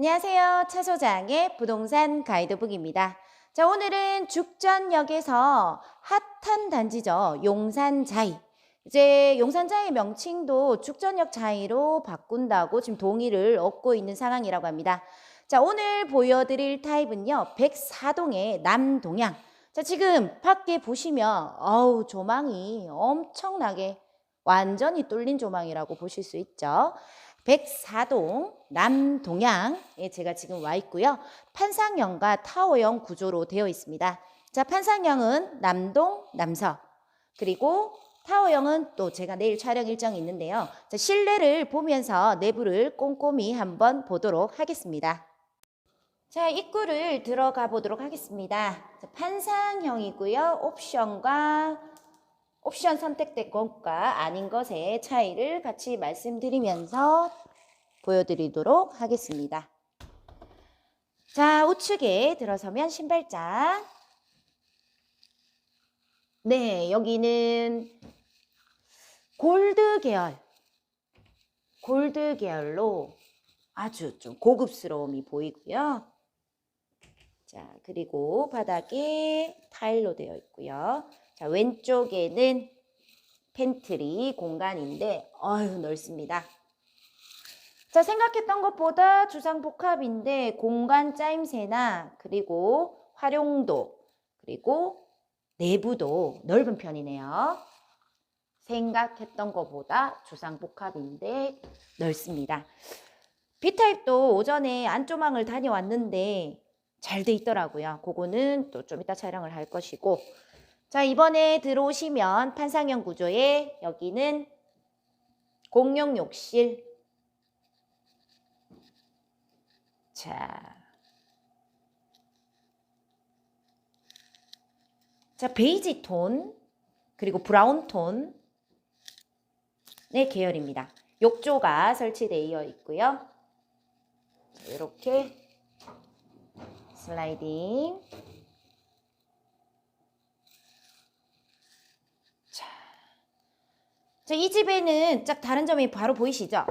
안녕하세요. 차 소장의 부동산 가이드북입니다. 자, 오늘은 죽전역에서 핫한 단지죠. 용산자이. 이제 용산자이 명칭도 죽전역 자이로 바꾼다고 지금 동의를 얻고 있는 상황이라고 합니다. 자, 오늘 보여드릴 타입은요. 104동의 남동향. 자, 지금 밖에 보시면 어우, 조망이 엄청나게 완전히 뚫린 조망이라고 보실 수 있죠. 104동 남동향에 제가 지금 와 있고요. 판상형과 타워형 구조로 되어 있습니다. 자, 판상형은 남동, 남서. 그리고 타워형은 또 제가 내일 촬영 일정이 있는데요. 자, 실내를 보면서 내부를 꼼꼼히 한번 보도록 하겠습니다. 자, 입구를 들어가 보도록 하겠습니다. 자, 판상형이고요. 옵션과 옵션 선택된 것과 아닌 것의 차이를 같이 말씀드리면서 보여드리도록 하겠습니다. 자, 우측에 들어서면 신발장. 네, 여기는 골드 계열. 골드 계열로 아주 좀 고급스러움이 보이고요. 자, 그리고 바닥에 타일로 되어 있고요. 자, 왼쪽에는 팬트리 공간인데 어휴 넓습니다. 자, 생각했던 것보다 주상복합인데 공간 짜임새나 그리고 활용도 그리고 내부도 넓은 편이네요. 생각했던 것보다 주상복합인데 넓습니다. B타입도 오전에 안조망을 다녀왔는데 잘 돼 있더라고요. 그거는 또 좀 이따 촬영을 할 것이고 자, 이번에 들어오시면 판상형 구조에 여기는 공용 욕실. 자. 자, 베이지 톤, 그리고 브라운 톤의 계열입니다. 욕조가 설치되어 있고요. 자, 이렇게 슬라이딩. 자, 이 집에는 짝 다른 점이 바로 보이시죠?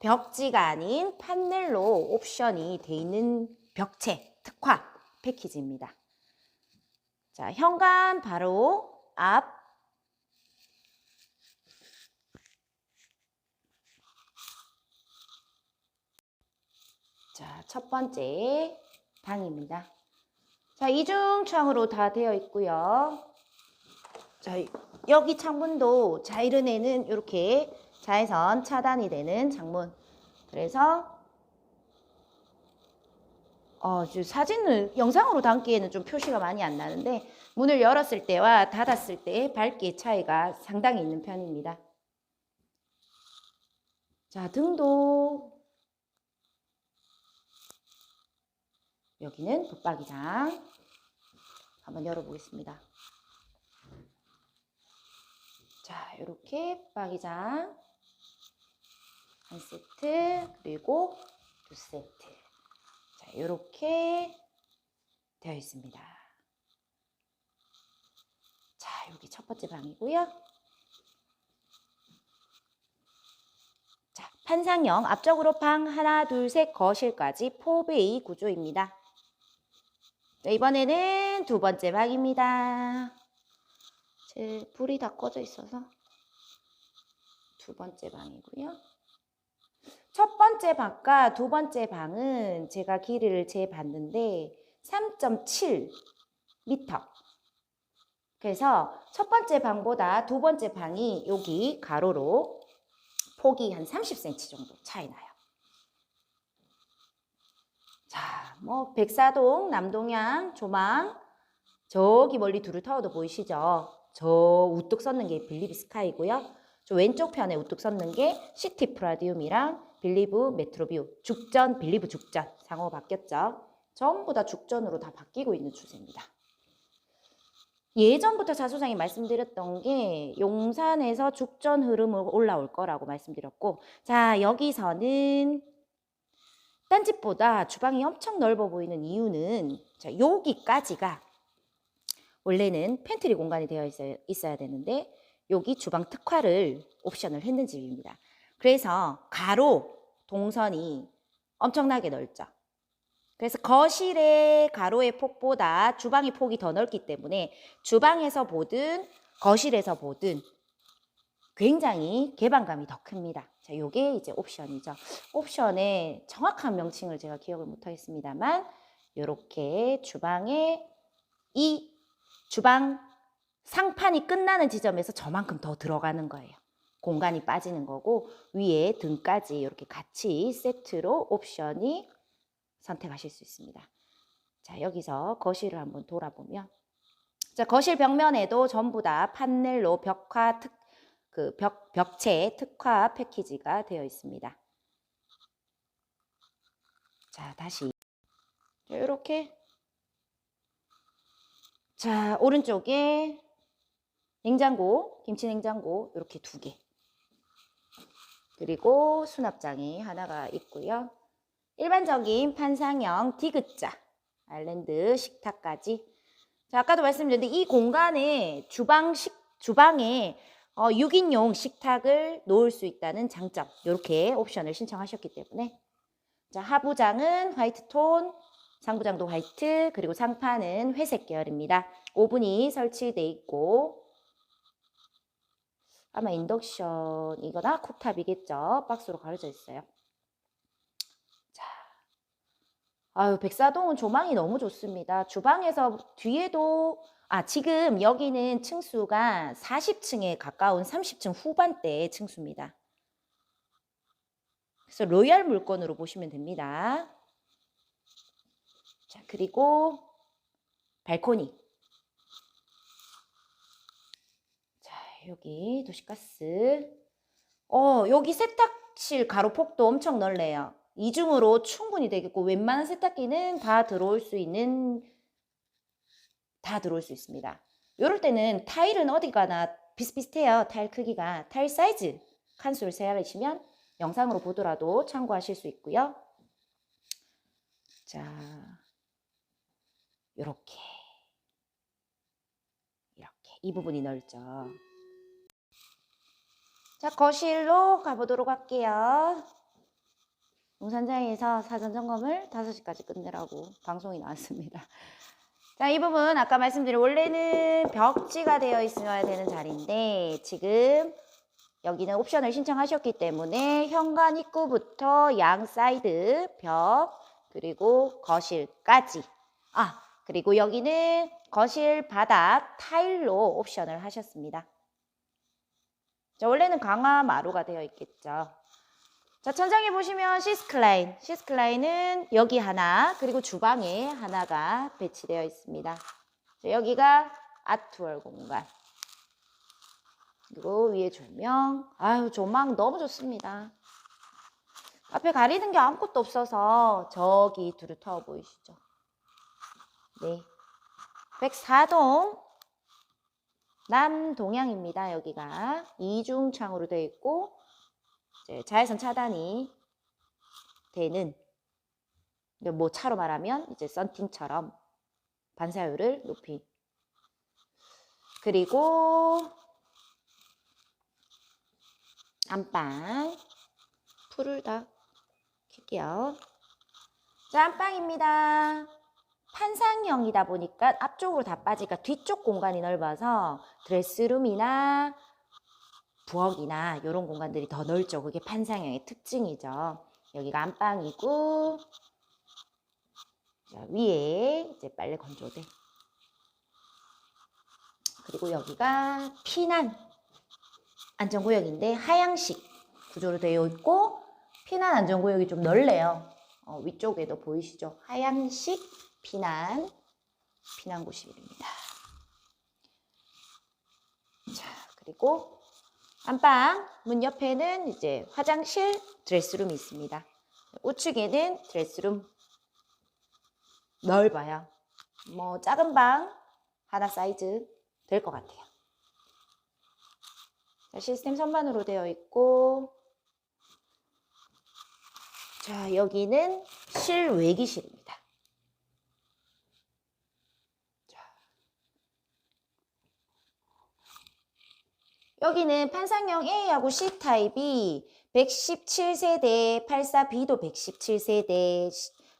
벽지가 아닌 판넬로 옵션이 돼 있는 벽체 특화 패키지입니다. 자, 현관 바로 앞 자, 첫 번째 방입니다. 자, 이중 창으로 다 되어 있고요. 자, 여기 창문도 자이른에는 이렇게 자외선 차단이 되는 창문. 그래서 어, 사진을 영상으로 담기에는 좀 표시가 많이 안 나는데 문을 열었을 때와 닫았을 때의 밝기 차이가 상당히 있는 편입니다. 자, 등도 여기는 붙박이장 한번 열어보겠습니다. 자, 이렇게 붙박이장 한 세트 그리고 두 세트. 자, 이렇게 되어 있습니다. 자, 여기 첫 번째 방이고요. 자, 판상형 앞쪽으로 방 하나, 둘, 셋 거실까지 4베이 구조입니다. 네, 이번에는 두 번째 방입니다. 제 불이 다 꺼져 있어서 두 번째 방이고요. 첫 번째 방과 두 번째 방은 제가 길이를 재봤는데 3.7m. 그래서 첫 번째 방보다 두 번째 방이 여기 가로로 폭이 한 30cm 정도 차이 나요. 자, 뭐 백사동, 남동향, 조망, 저기 멀리 두루 타워도 보이시죠? 저 우뚝 섰는 게 빌리브 스카이고요. 저 왼쪽 편에 우뚝 섰는 게 시티 프라디움이랑 빌리브 메트로뷰, 죽전, 빌리브 죽전 상호 바뀌었죠. 전부 다 죽전으로 다 바뀌고 있는 추세입니다. 예전부터 자소장이 말씀드렸던 게 용산에서 죽전 흐름으로 올라올 거라고 말씀드렸고 자 여기서는 딴 집보다 주방이 엄청 넓어 보이는 이유는 자 여기까지가 원래는 팬트리 공간이 되어 있어야, 있어야 되는데 여기 주방 특화를 옵션을 했는 집입니다. 그래서 가로 동선이 엄청나게 넓죠. 그래서 거실의 가로의 폭보다 주방의 폭이 더 넓기 때문에 주방에서 보든 거실에서 보든 굉장히 개방감이 더 큽니다. 자, 요게 이제 옵션이죠. 옵션의 정확한 명칭을 제가 기억을 못 하겠습니다만 요렇게 주방에 이 주방 상판이 끝나는 지점에서 저만큼 더 들어가는 거예요. 공간이 빠지는 거고 위에 등까지 이렇게 같이 세트로 옵션이 선택하실 수 있습니다. 자, 여기서 거실을 한번 돌아보면 자, 거실 벽면에도 전부 다 판넬로 벽화 특, 그 벽, 벽체 특화 패키지가 되어 있습니다. 자, 다시. 자, 이렇게. 자, 오른쪽에 냉장고, 김치 냉장고 이렇게 두 개. 그리고 수납장이 하나가 있고요. 일반적인 판상형 디귿자 아일랜드 식탁까지. 자, 아까도 말씀드렸는데 이 공간에 주방 식 주방에 어, 6인용 식탁을 놓을 수 있다는 장점. 이렇게 옵션을 신청하셨기 때문에 자, 하부장은 화이트 톤, 상부장도 화이트, 그리고 상판은 회색 계열입니다. 오븐이 설치돼 있고 아마 인덕션이거나 쿡탑이겠죠. 박스로 가려져 있어요. 자, 아유 백사동은 조망이 너무 좋습니다. 주방에서 뒤에도 아 지금 여기는 층수가 40층에 가까운 30층 후반대의 층수입니다. 그래서 로얄 물건으로 보시면 됩니다. 자 그리고 발코니. 자 여기 도시가스. 어 여기 세탁실 가로폭도 엄청 넓네요. 이중으로 충분히 되겠고 웬만한 세탁기는 다 들어올 수 있는 다 들어올 수 있습니다. 이럴 때는 타일은 어디 가나 비슷비슷해요. 타일 크기가 타일 사이즈 칸수를 세야하시면 영상으로 보더라도 참고하실 수 있고요. 자, 이렇게 이렇게 이 부분이 넓죠. 자, 거실로 가보도록 할게요. 농산장에서 사전 점검을 5시까지 끝내라고 방송이 나왔습니다. 자, 이 부분 아까 말씀드린 원래는 벽지가 되어 있어야 되는 자리인데 지금 여기는 옵션을 신청하셨기 때문에 현관 입구부터 양 사이드 벽 그리고 거실까지 아 그리고 여기는 거실 바닥 타일로 옵션을 하셨습니다. 자, 원래는 강화 마루가 되어 있겠죠. 자, 천장에 보시면 시스클라인. 시스클라인은 여기 하나, 그리고 주방에 하나가 배치되어 있습니다. 자, 여기가 아트월 공간. 그리고 위에 조명. 아유, 조망 너무 좋습니다. 앞에 가리는 게 아무것도 없어서 저기 두루 타워 보이시죠? 네. 104동 남동향입니다. 여기가 이중창으로 되어 있고 자외선 차단이 되는 뭐 차로 말하면 이제 썬팅처럼 반사율을 높인 그리고 안방 풀을 다 킬게요. 자, 안방입니다. 판상형이다 보니까 앞쪽으로 다 빠지니까 뒤쪽 공간이 넓어서 드레스룸이나 부엌이나 이런 공간들이 더 넓죠. 그게 판상형의 특징이죠. 여기가 안방이고 자, 위에 이제 빨래 건조대 그리고 여기가 피난 안전구역인데 하향식 구조로 되어 있고 피난 안전구역이 좀 넓네요. 어, 위쪽에도 보이시죠? 하향식 피난 피난구실입니다. 자 그리고 안방 문 옆에는 이제 화장실 드레스룸이 있습니다. 우측에는 드레스룸 넓어요. 뭐 작은 방 하나 사이즈 될 것 같아요. 자, 시스템 선반으로 되어 있고 자 여기는 실외기실입니다. 여기는 판상형 A하고 C 타입이 117세대, 84B도 117세대,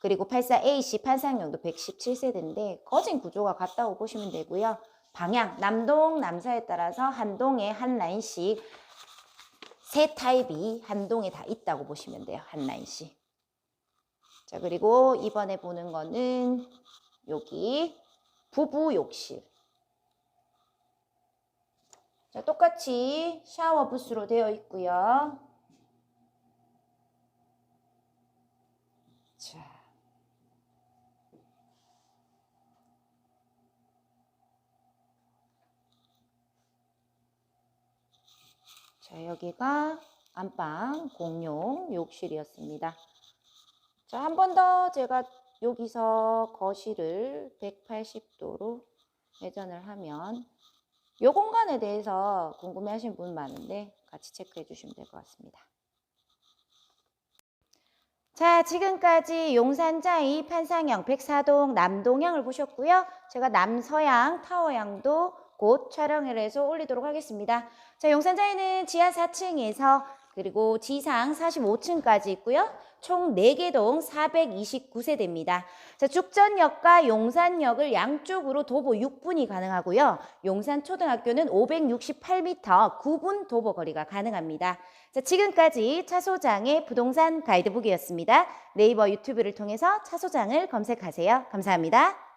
그리고 84AC 판상형도 117세대인데 거진 구조가 같다고 보시면 되고요. 방향, 남동, 남서에 따라서 한 동에 한 라인씩 세 타입이 한 동에 다 있다고 보시면 돼요. 한 라인씩. 자, 그리고 이번에 보는 거는 여기 부부 욕실. 자, 똑같이 샤워 부스로 되어 있고요. 자. 자, 여기가 안방 공용 욕실이었습니다. 자, 한 번 더 제가 여기서 거실을 180도로 회전을 하면 이 공간에 대해서 궁금해 하신 분 많은데 같이 체크해 주시면 될 것 같습니다. 자, 지금까지 용산자이 판상형 백사동 남동향을 보셨고요. 제가 남서양 타워양도 곧 촬영을 해서 올리도록 하겠습니다. 자, 용산자이는 지하 4층에서 그리고 지상 45층까지 있고요. 총 4개 동 429세대입니다. 자, 죽전역과 용산역을 양쪽으로 도보 6분이 가능하고요. 용산초등학교는 568m 9분 도보 거리가 가능합니다. 자, 지금까지 차소장의 부동산 가이드북이었습니다. 네이버 유튜브를 통해서 차소장을 검색하세요. 감사합니다.